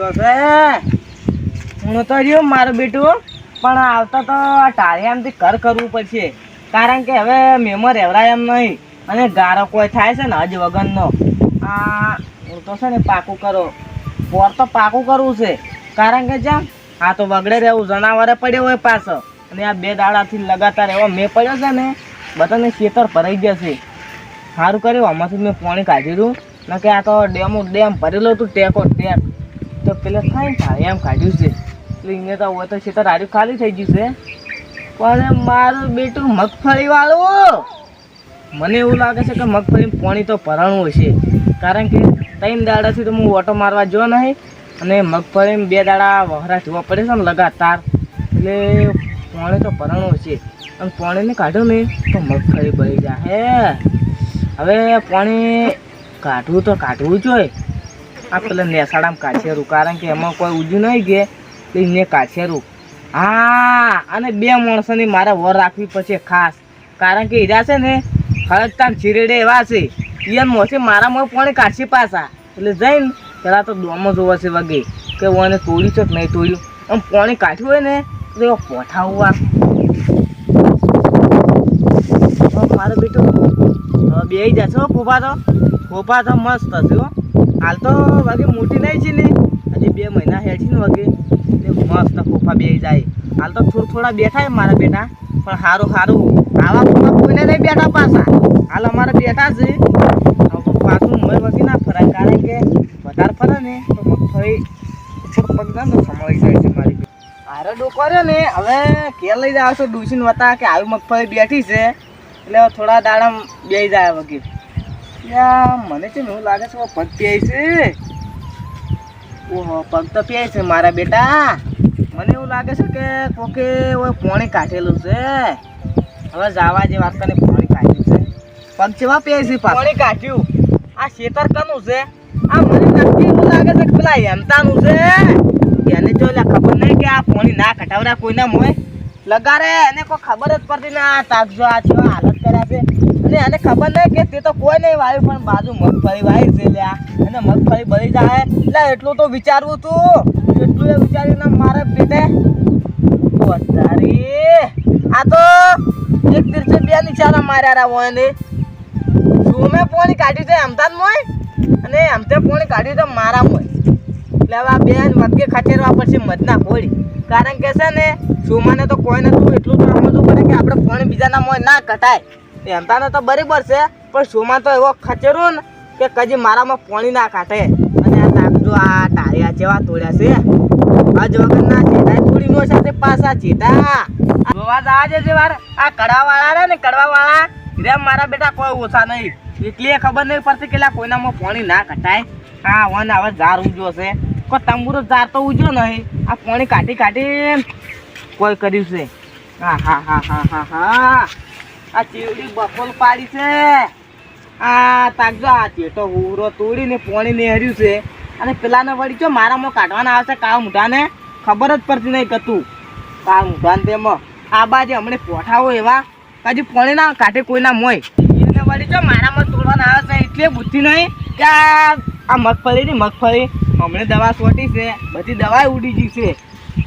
છો હું તો રહ્યો મારું બેટું, પણ આવતા તો ટાળિયામથી કર કરવું પડશે. કારણ કે હવે મેમો રહેવરાય એમ નહીં, અને ગારો કોઈ થાય છે ને હજ વગરનો. આ, હું તો છે ને પાકું કરો. પોર તો પાકું કરવું છે. કારણ કે જેમ આ તો વગડે રહેવું, જનાવરે પડ્યો હોય પાછો. અને આ બે દાડાથી લગાતાર એવો મેં પડ્યો છે ને, બધાને ખેતર ભરાઈ જશે. સારું કર્યું, આમાંથી મેં પાણી કાઢ્યું દઉં કે આ તો ડેમ ડેમ ભરેલો હતું, ટેકો ટેક. તો પેલા થાય થાય એમ કાઢ્યું છે. એટલે અહીંયા તો હવે તો ખેતર હાર્યું ખાલી થઈ ગયું છે. પણ મારું બેટું મગફળી વાળું. મને એવું લાગે છે કે મગફળી પાણી તો ભરાણું હશે. કારણ કે ત્રણ દાડાથી તો હું ઓટો મારવા જો નહીં અને મગફળી બે દાડા વહરા જોવા પડે છે ને લગાતાર. એટલે પાણી તો ભરાણું હશે. અને પાણીને કાઢ્યું ને તો મગફળી બળી જાય. હવે પાણી કાઢવું તો કાઢવું જોઈએ આ પેલા નેસાડામાં કાછેરું, કારણ કે એમાં કોઈ ઉજ્યું નહીં કે એને કાછેરું. હા, અને બે માણસોની મારે વર રાખવી પછી ખાસ. કારણ કે હીરા છે ને હળદતામ ચીરેડે એવા છે. ઈયન મોસે મારા મોં પાણી કાછી પાછા. એટલે જઈને પેલા તો ડોમો જોવા છે વગે, કે ઓને તોડ્યું છે કે નહીં તોડ્યું. આમ પાણી કાઢ્યું હોય ને, તો એવા પોઠાવું આ મારો બેટો બે જશો ફોફા તો. ફોફા તો મસ્ત હશે હો. હાલ તો વાગે મોટી નહીં છે ને. હજી બે મહિના હેઠી ને વગે. એટલે મસ્ત ફોફા બે જાય. હાલ તો થોડા થોડા બેઠા મારા બેટા. પણ સારું સારું આવા ફોફા કોઈને નહીં બેઠા પાછા. હાલ અમારે બેઠા છે. પાછું મય વગી ના ફરાય. કારણ કે વધારે ફરે ને તો મગફળી થોડું પગ તો સમાઈ જાય છે મારી મારે ડોકો રહ્યો ને, હવે ઘેર લઈ જાવ છો ડૂસીને વતા કે આવી મગફળી બેઠી છે. એટલે થોડા દાડા બે જાય વગેરે મને છે એવું લાગે છે પગ પીએ છે? ઓહો પગ તો પીએ છે મારા બેટા. મને એવું લાગે છે કે કોકે ઓય પોણી કાઢેલું છે. હવે જાવા જે વાત કરીને પોણી કાઢ્યું છે. પગ ચેવા પીએ છે પોણી કાઢ્યું. આ શેતર કનું છે? આ મને નક્કી એવું લાગે છે કે પેલા હેમતાનું છે. એને જો ખબર નહીં કે આ પોણી ના કઢાવડા કોઈના મોય લગારે એને કોઈ ખબર જ પડતી ના. તાકજો આ છે હાલત કર્યા છે. અને આને ખબર નહીં કે તે તો કોઈ નહીં વાવ્યું પણ બાજુ મગફળી વાવી છે લ્યા. અને મગફળી બળી જાય. એટલે એટલું તો વિચારવું તું એટલું એ વિચારીને મારે પેટે વધારી. આ તો એક દિવસે બે નિશાના માર્યા રહ્યા હોય ને શું મેં પોણી કાઢ્યું છે? અમદાદ મોય? અને અમતે પોણી કાઢ્યું છે મારા મોય. એટલે હવે આ બેન વગે ખાચેરવા પડશે મધના ખોડી કારણ કે છે ને સુમાને તો કોઈ નતું એટલું તો સમજવું પડે કે આપણે પાણી બીજાના મોય ના કટાય એમતાને તો બરાબર છે, પણ શોમાં તો એવો ખચેરો ને કે કજી મારામાં પાણી ના કાઢે અને આ નાખજો આ ટાળિયા જેવા તોડ્યા છે. આજ વગરના ચેતા થોડી નો સાથે પાછા ચેતા. જોવા જાજે છે વાર, આ કડવા વાળા રે ને કડવા વાળા રે મારા બેટા કોઈ ઓછા નહીં. એટલી ખબર નહીં પડતી કેટલા કોઈનામાં પાણી ના કટાય હા વન હવે ઝાર ઉજ્યો છે. કોઈ તંબુરો ઝાર તો ઉજ્યો નહીં. આ પાણી કાઢી કાઢી કોઈ કર્યું છે. હા હા હા હા હા હા. આ ચેવડી બફોલ પાડી છે. આ તાકજો આ ચેટો હુરો તોડીને પોણી નેહર્યું છે. અને પેલાને વળી જો મારામાં કાઢવાના આવશે કાળા મૂઢાને? ખબર જ પડતી નહીં કતું. કાળા મૂઢાને તેમાં. આ બાજુ હમણે પોઠાઓ એવા. કાજુ પોણી ના કાઢે કોઈના મોય એને વળી જો મારામાં તોડવાના આવે છે એટલે બુદ્ધિ નહીં કે આ આ મગફળી ની મગફળી. હમણે દવા સોટી છે. બધી દવા ઉડી ગઈ છે.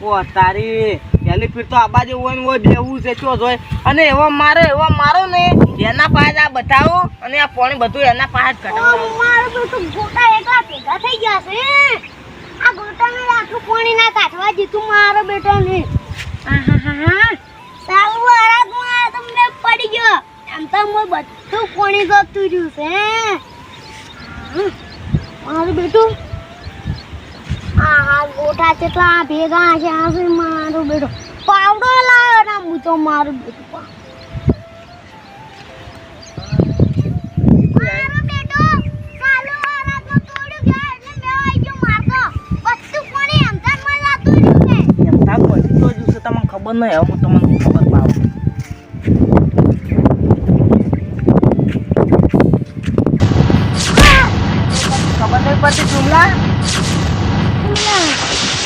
ઓ તારી. પહેલી ફીર તો આબા જેવું હોય ને હોય બેવું છે ચો હોય. અને એવો મારો એવો મારો ને, એના પાસે આ બતાવો અને આ પાણી બધું એના પાસે જ કઢાવો. મારો તો ગોટા એકલા ભેગા થઈ ગયા છે આ ગોટાને આટલું પાણી ના કાઢવા દીધું મારો બેટો ને. સારું વાળા તમને પડી ગયો. એમ તો મોય બધું પાણી ગતું રહ્યું છે. મારું બેટું. આ હા ગોટા કેટલા ભેગા છે, આ મારું બેટું. પાવડો લાવ્યો ને હું તો મારું બધું તમને ખબર નહીં હવે હું તમને ખબર પાવ ખબર નહીં પડતી જુમલા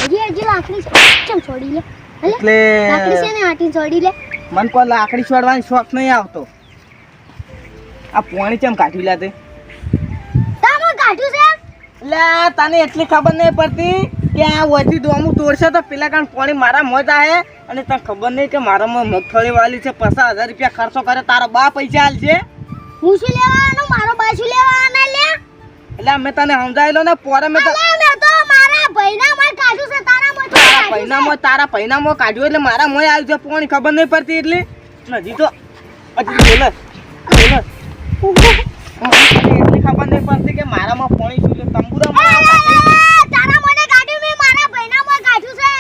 હજી હજી લાકડી ચમ છોડી લે. એટલે લાકડી છે ને આટી જોડી લે. મન કોઈ લાકડી છોડવાનો શોખ નહીં આવતો. આ પોણી કેમ કાઢી લાતે તામો કાઢ્યું છે? એટલે તને એટલી ખબર નહીં પડતી કે આ વધી દોમું તોડશે તો પેલા કારણ પોણી મારા મોજ આવે અને તને ખબર નહીં કે મારામાં મગફળી વાળી છે પચાસ હજાર રૂપિયા ખર્ચો કરે તારો બા પૈસા હાલશે હું શું લેવાનો? મારો બા શું લેવાનો લે? એટલે અમે તને સમજાયેલો ને પોરે મેં તો મારા ભાઈના માં કાઢ્યું છે પૈનામાં તારા પૈનામાં કાઢ્યો એટલે મારા મોય આવ્યું છે. પાણી ખબર નહીં પડતી એટલે. હજી તો હજી બોલે. બોલે એટલી ખબર નહીં પડતી કે મારામાં પોણી શું છે. તંબુરા આવું કાઢ્યું. તારા મને કાઢ્યું મેં મારા ભાઈના કાઢ્યું છે.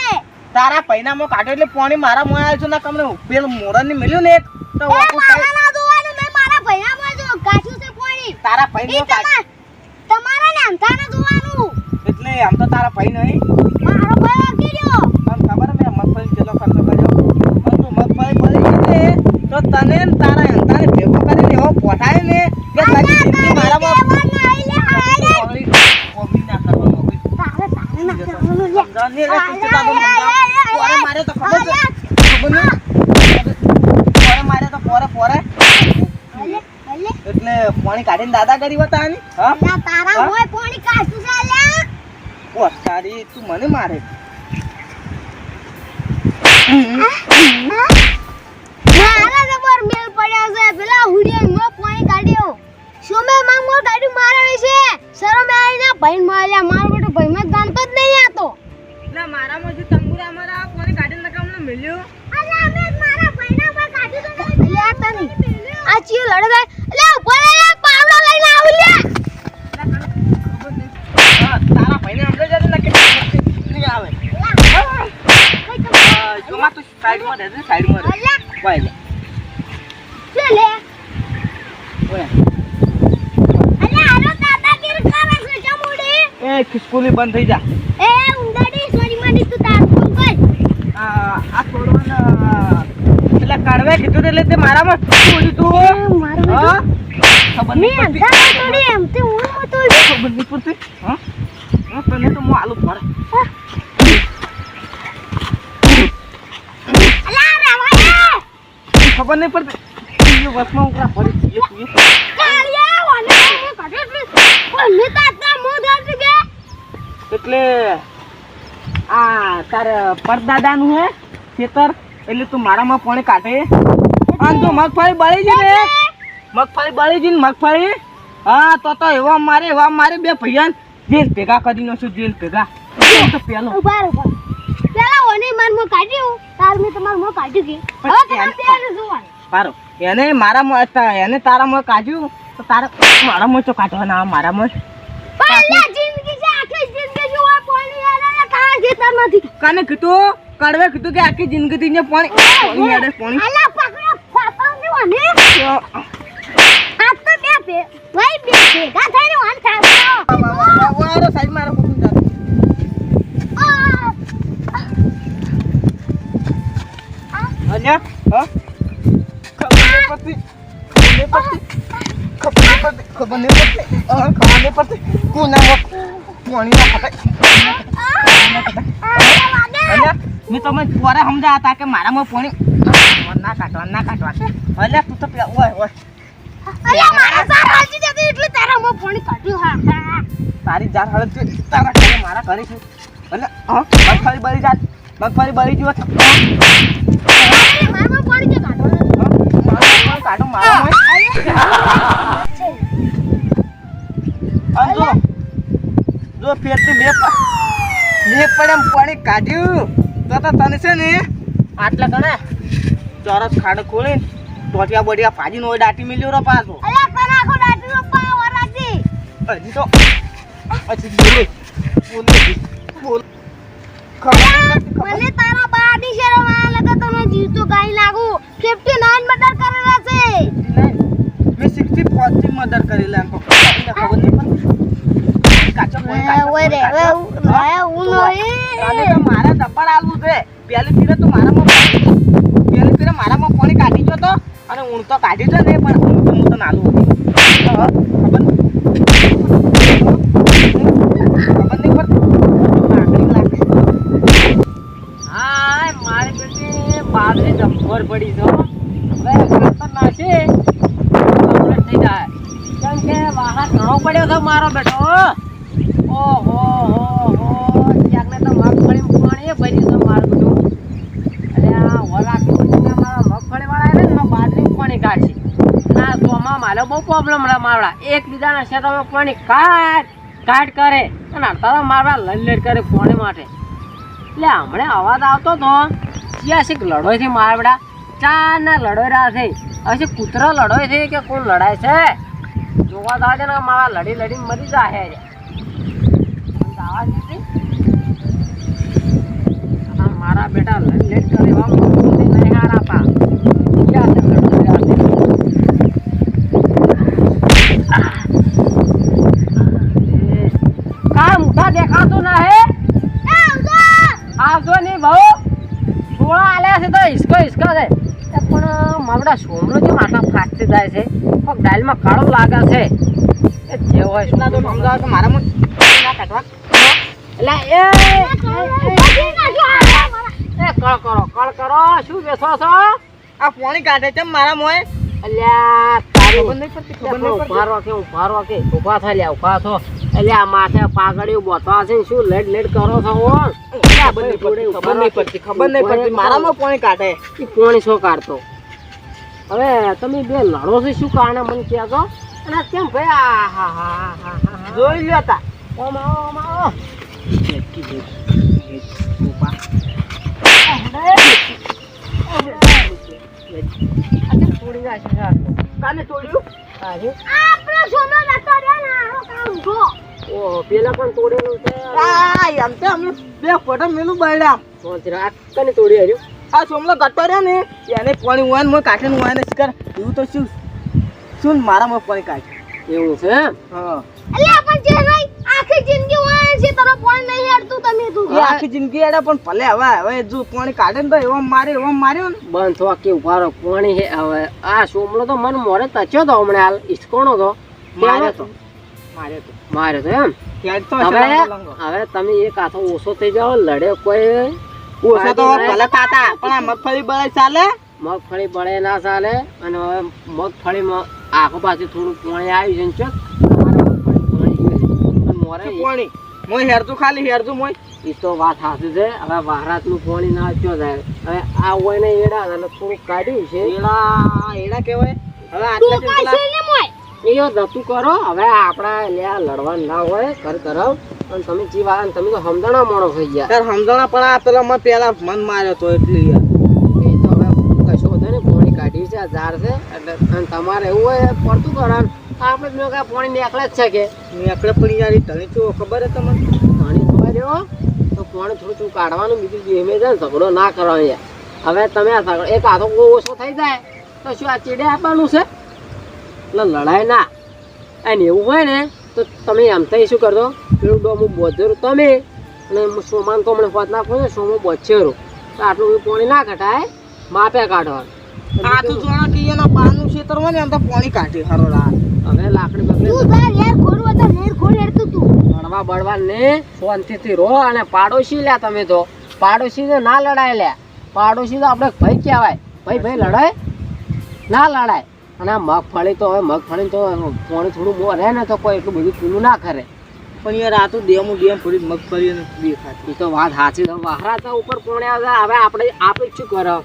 તારા પૈનામાં કાઢ્યો એટલે પોણી મારા મોય આવ્યું છે. ને કમને પેલું મોરણની મળ્યું ને એક? તો મારા ના જોવાનું મેં મારા ભાઈના જો કાઢ્યું છે પાણી. તારા ભાઈ પૈનું કાઢ તમારા ને અંધાને એટલે આમ તો તારા ભાઈ નહીં મારો ભાઈ વાગી રહ્યો આમ ખબર મેં મગફળી કેટલો ખર્ચો કર્યો પણ તું મગફળી પડી ગઈ ને તો તને ને તારા અંતાને ભેગો કરીને એવો પોઠાય ને કે તારી જિંદગી ના સમજાવ. પોરે મારે તો ખબર છે. ખબર મારે તો પોરે પોરે. એટલે પાણી કાઢીને દાદાગીરી બતાવવાની હા? તારા ઓ તારી તું મને મારે. જબર મેલ પડ્યા છે. પેલા હુડિયા મો પાણી કાઢ્યો. સોમે માં મો ગાડી મારા વિશે શરમ આવી ના ભાઈ માર્યા મારો બેટો ભાઈ માં જાણતો જ નહીં આતો એટલે મારામાં જે તંબુરા મારા પાણી કાઢીને નકામનું મળ્યું અરે અમે મારા ભાઈના માં કાઢ્યું તો લે આ તને આ ચીયો લડે લે ઉપર લે પાવડો લઈને આવ લે હા, તારા ભાઈને સમજાઈ જશે ને કે નહીં આવે હા, જોમાં તું સાઈડમાં રહેજે, સાઈડમાં રહેજે. વાય લે, લે લે વાય. અલે આનો દાદાગીરી કરે છે જમુડી ખિસકોલી બંધ થઈ જા. એ ઉંદરડી સોરી માની તું તાર ફોન કર. આ આ છોડવાના એટલે કાઢવે કીધું એટલે તે મારામાં શું બોલ્યું તું? મારો ખબર મે નહીં પડતી તોડી એમ તે હું મો તોડી ખબર નહીં પડતી. હા? હા, તને તો હું આલુ રવાય ખબર નહીં પડતી. વસમાં ઉકળા પડી છીએ છીએ ચાલ્યા વાને હું કાઢે પણ મે તાતા મો દર્દ કે એટલે આ તાર પરદાદાનું હે ખેતર. એટલે તું મારામાં પાણી કાઢે. અને જો મગફળી બળી ને. મગફળી બળી જઈને ને મગફળી. હા તો તો એવા મારે એવા મારે બે ભૈયા જેલ ભેગા કરી નાખશું જેલ ભેગા. તો પેલો. ઊભા રહો પેલા ઓને માર મો કાઢ્યું તાર મે તમાર મો કાઢ્યું કે. હવે તમાર પેર જોવા પારો એને મારામાં મો એને તારામાં કાઢ્યું તો તારા મારા મો તો કાઢવાના આ મારામાં પહેલા જિંદગી છે આખી જિંદગી જો આ પાણી આલે નથી. કાને કીધું? કડવે કીધું કે આખી જિંદગી ને પાણી પાણી યાડે પાણી. અલા પકડો ફાફા ને. વાને આ તો બે બે ભાઈ બે ભેગા થઈને વાન થાવ વારો સાઈડ મારો કુકું જાતો. અલ્યા? હા? ખબર નહીં પડતી. ખબર નહીં પડતી. ખબર નહીં પડતી. ખબર નહીં પડતી. ખબર પડતી પાણી ના ખટાય મેં તમે પોરે સમજાયા હતા કે મારામાં પાણી ના કાઢવા ના કાઢવા. અલ્યા તું તો પેલા ઓય ઓય. મારા સાર હાજી જતી એટલે તારા મો પાણી કાઢ્યું હા તારી જાર હાલત તારા ઘરે મારા ઘરે છું. એટલે હા મગફળી બળી જાત. મગફળી બળી જુઓ તો હા, મારા મો પાણી કે કાઢવાનું પાણી કાઢ્યું. તો તો તને છે ને આટલા ગણે ચોરસ ખાડો ખોલી ટોટિયા બોટિયા ફાજી નો દાટી મિલ્યો રો પાછો. તને હજી તો હજી બોલે. બોલે બોલ. મને તારા બાડી શરમ આ લગા તને જીવતો ગાઈ લાગુ. 59 પહેલી ફીરે મારામાં પહેલી ફીરે મારામાં પાણી કાઢી ગયો તો અને ઊંઘ તો કાઢી ગયો ને, પણ ઊંઘ હું તો નાનું હતી. ખબર ખબર મારી બેટી બાદરી જમખોર પડી તો હવે છે. કેમ કે વાહન ઘણો પડ્યો તો મારો બેટો ઓહો, હો હો. ત્યાંને તો મગફળી પાણી ભરી પ્રોબ્લેમ રહે માવડા. એકબીજાના શેતામાં પાણી કાઢ કાઢ કરે અને અડતા મારવા લડ કરે પાણી માટે? એટલે હમણાં અવાજ આવતો તો ત્યાં શીખ લડોય છે મારવડા ચાર ના લડોય રહ્યા છે. હશે છે કૂતરો લડોય છે કે કોણ લડાય છે? જોવા તો છે ને, મારા લડી લડી મરી જાય છે મારા બેટા લડ લડ કરે એવા મોટું નહીં હારા પા ક્યાં છે લડોય રહ્યા છે એ, કાં મોઢા દેખાતું ના હે એ આવજો નહીં ભાઉ ગોળા આલ્યા છે તો હિસકો હિસકો છે. પણ મારા સોમલો જે માથા ફાટતી જાય છે? પણ ડાયલમાં કાળો લાગે છે. એ જે હોય એટલા તો સમજાવો કે મારામાં ના કાઢવા. એટલે એ કળ કરો કળ કરો. શું બેસો છો? આ પોણી કાઢે છે મારા મોય અલ્યા તારી નહીં પડતી ખબર નહીં પડતી. ઊભા રહો કે ઊભા રહો કે ઊભા થાય લ્યા ઊભા અલ્યા માથે પાઘડિયું બોતવા છે શું લેડ લેડ કરો છો ખબર નહીં પડતી ખબર નહીં પડતી ખબર નહીં પડતી મારામાં પોણી કાઢે? ઈ કોણ છો કાઢતો? હવે તમે બે લડો છો શું કારણે? મને કહેજો. અને કેમ ભાઈ? આ હા હા હા હા હા જોઈ લ્યો તા. ઓમ આવો ઓમ આવો કાને તોડ્યું? આપણો સોનો નતો રે ને કામ જો. ઓહો, પેલા પણ તોડેલું છે. આ એમ તો અમે બે ફોટો મેલું બળ્યા. સોંતરા, આ કને તોડી હર્યું આ સોમલો ગટો રહ્યો ને એને પોણી હોય ને મોય કાઢે ને હોય શિકાર. એવું તો શું? શું ને મારામાં પોણી કાઢે એવું છે? હા. અલ્યા પણ જે રહી આખી જિંદગી હોય છે તારો ફોન નહીં હેડતું તમે તું. આખી જિંદગી એડે પણ ભલે હવે હવે જો પોણી કાઢે ને તો એવો મારે એવો માર્યો ને. બંધ થવા કે ઊભા પાણી હે હવે આ સોમલો તો મન મોરે તચ્યો તો હમણાં હાલ ઈસકોણો તો. માર્યો તો. માર્યો તો. માર્યો તો એમ. હવે હવે તમે એક હાથો ઓછો થઈ જાઓ લડે કોઈ. ઓછો તો ભલે ખાતા પણ આ મગફળી બળે ચાલે? મગફળી બળે ના ચાલે અને હવે મગફળીમાં આખો પાછી થોડું પાણી આવી છે. મોરે મોય હેરતું ખાલી હેરતું મોય. એ તો વાત સાચી છે હવે વહારાતનું પાણી ના ચો જાય હવે આ હોય ને એડા એટલે થોડુંક કાઢ્યું છે. એડા એડા કહેવાય. હવે આટલા એ ધતું કરો. હવે આપણા લ્યા લડવા ના હોય ઘર તરફ પણ તમે જે વાત તમે તો સમજણા મોડો થઈ ગયા. યાર સમજણા પણ આ પેલા મેં પેલા મન માર્યો તો એટલે યાર. એ તો હવે કશો વધે ને પોણી કાઢી છે આ ઝાડ છે. એટલે અને તમારે એવું હોય પડતું કરવાનું આપણે મેં કાંઈ પોણી નીકળે જ છે કે. આપણે પણ યાર તને શું ખબર છે તમને? પાણી ખબર તો પોણી થોડું થોડું કાઢવાનું બીજું ધીમે છે ને ઝઘડો ના કરવાનો યાર. હવે તમે આ ઝઘડો એક આધો ઓછો થઈ જાય તો શું આ ચીડે આપવાનું છે? એટલે લડાય ના. અને એવું હોય ને તો તમે આમ થઈ શું કરજો પેલું ડોમું બોધેરું તમે અને સોમાન તો હમણાં હોત નાખો ને સોમો બોચેરો તો આટલું બધું પાણી ના કઢાય માપે કાઢવાનું. આ તો જોણા કે એના બાનું ક્ષેત્ર હોય ને એમ તો પાણી કાઢી ખરો રા હવે લાકડી બકડી તું તાર યાર ખોરું હતા નેર ખોર હેડતું તું. બળવા બળવા ને શાંતિથી રહો અને પાડોશી લ્યા તમે તો. પાડોશી ને ના લડાય લ્યા. પાડોશી તો આપણે ભાઈ કહેવાય. ભાઈ ભાઈ લડાય? ના લડાય. અને આ મગફળી તો હવે મગફળી તો પોણી થોડું મોં રહે ને તો કોઈ એટલું બધું પીલું ના કરે. પણ યાર આ તો ડેમ ડેમ થોડી મગફળી દેખાતી તો વાત સાચી વાહરા તો ઉપર પોણે આવે હવે આપણે આપણે શું કરો?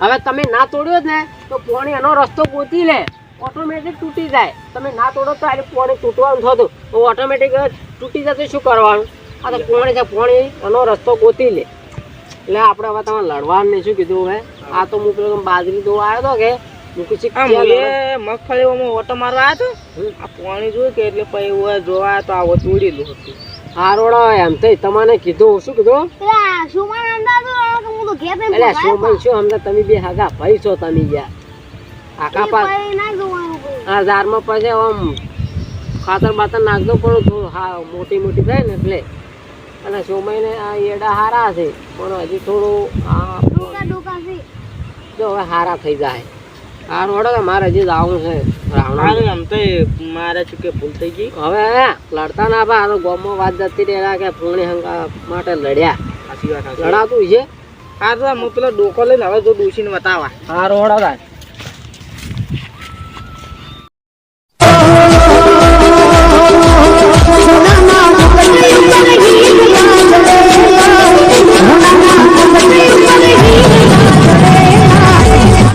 હવે તમે ના તોડ્યો ને તો પોણી એનો રસ્તો ગોતી લે. ઓટોમેટિક તૂટી જાય. તમે ના તોડો તો આજે પોણી તૂટવાનું થતું. તો ઓટોમેટિક તૂટી જતું શું કરવાનું? આ તો પોણી છે પોણી એનો રસ્તો ગોતી લે. એટલે આપણે હવે તમે લડવાનું નહીં. શું કીધું હવે? આ તો હું પેલો બાજરી તો આવ્યો હતો કે મગફળીઓમાં ઓટો મારવા આવ્યો. આ પાણી જોયું કે એટલે પછી જોવા તો આવો તોડેલું હતું. હારોડો એમ તો તમને કીધું શું કીધું? પેલા સુમાન શું અમને તમે બે હાગા ભાઈ છો તમે ગયા. આખા એ હા ભાઈ ના જોવાનું કોઈ. આ ઝાડમાં પછી આમ ખાતર બાતર નાખજો પણ થોડું હા મોટી મોટી થાય ને એટલે. અને સોમયને આ એડા હારા છે પણ હજી થોડું આ ડોકા ડોકા છે. જો હવે હારા થઈ જાય. હારું હડો કે મારે હજી જવું છે. રાવણ. એમ તો મારે શું કે ભૂલ થઈ ગઈ. હવે લડતા ના બા આ વાત જતી રહ્યા કે પૂર્ણી હંકા માટે લડ્યા. લડાતું છે? આ તો હું પેલો ડોકો લઈને હવે તો ડૂસીને બતાવા હારું હડો ગાય